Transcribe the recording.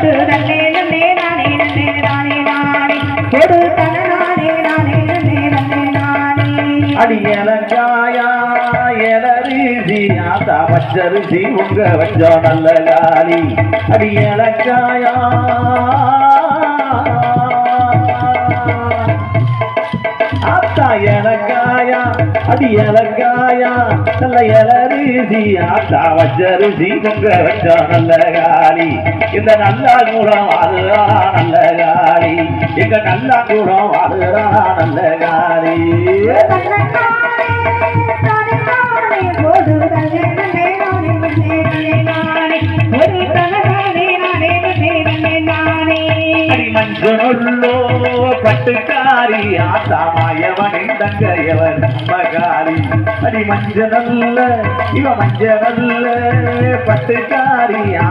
போடு நன்னே நன்னே நானே நன்னே நானே நானே. போடு தன நானே நானே நன்னே நன்னே நானே. அடியலங்காயா எலரிசி பச்சரிசி உங்க வச்சோ நல்ல காலி. அடியலங்காயா. ஆத்தா எனக்காயா அடியலங்காயா. நல்ல இலரிசி ஆத்தா வச்சரிசி உங்க வச்சோ நல்ல காலி இந்த நல்ல குணம் நல்ல காலி எங்க நல்ல குணம் நல்ல நானே நானே ஆசாமாயவனை தங்கையவன் மகாரி அடி மஞ்சனல்ல இவ மஞ்சனல்ல பட்டுக்காரி ஆ